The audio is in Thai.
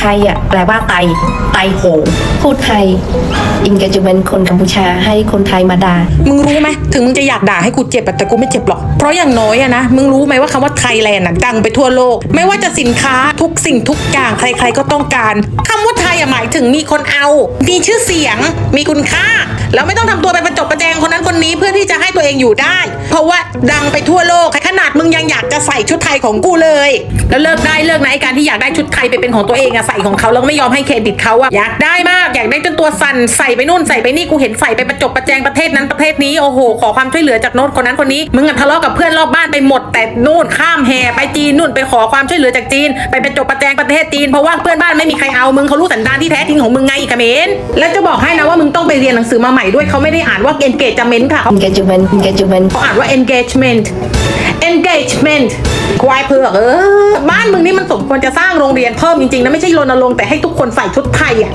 ไทยอะแปลว่าไต ไตโหงพูดไทย engagement คนกัมพูชาให้คนไทยมาด่า มึงรู้ไหมถึงมึงจะอยากด่าให้กูเจ็บอะแต่กูไม่เจ็บหรอก เพราะอย่างน้อยอะนะ มึงรู้ไหมว่าคำว่าไทยแลนด์ดังไปทั่วโลก ไม่ว่าจะสินค้าทุกสิ่งทุกอย่างใคร ๆก็ต้องการคำว่าไทยอะหมายถึงมีคนเอา มีชื่อเสียง มีคุณค่า แล้วไม่ต้องทำตัวเป็นประจบประแจงคนนั้นคนนี้เพื่อที่จะให้ตัวเองอยู่ได้ เพราะว่าดังไปทั่วโลกขนา ดมึงยังอยากจะใส่ชุดไทยของกูเลย แล้วเลิกได้เลิกนะไอการที่อยากได้ชุดไทยไปเป็นของตัวเองอะใส่ของเขาแล้วไม่ยอมให้เครดิตเขาอะอยากได้มากอยากได้จนตัวสั่นใส่ไปนู่นใส่ไปนี่กูเห็นใส่ไปประจบประแจงประเทศนั้นประเทศนี้โอ้โหขอความช่วยเหลือจากโน้นคนนั้นคนนี้มึงอะทะเลาะกับเพื่อนรอบบ้านไปหมด แต่นู่นข้ามแห่ไปจีนนู่นไปขอความช่วยเหลือจากจีน ไปประจบประแจงประเทศจีนเพราะว่าเพื่อนบ้านไม่มีใครเอามึงเขารู้สันดานที่แท้จริงของมึงไงอีกเมรแล้วจะบอกให้นะว่ามึงต้องไปเรียนหนังสือมาใหม่ด้วยเขาไม่ได้อ่านว่า engagement ค่ะ engagement engagement เขาอ่านว่า engagement engagement ควายเผือกเออ บ้านมึงนี่มันสมควรจะสร้างโรงเรียนเพิ่มจริงๆนะ ไม่ใช่รณรงค์แต่ให้ทุกคนใส่ชุดไทยอะ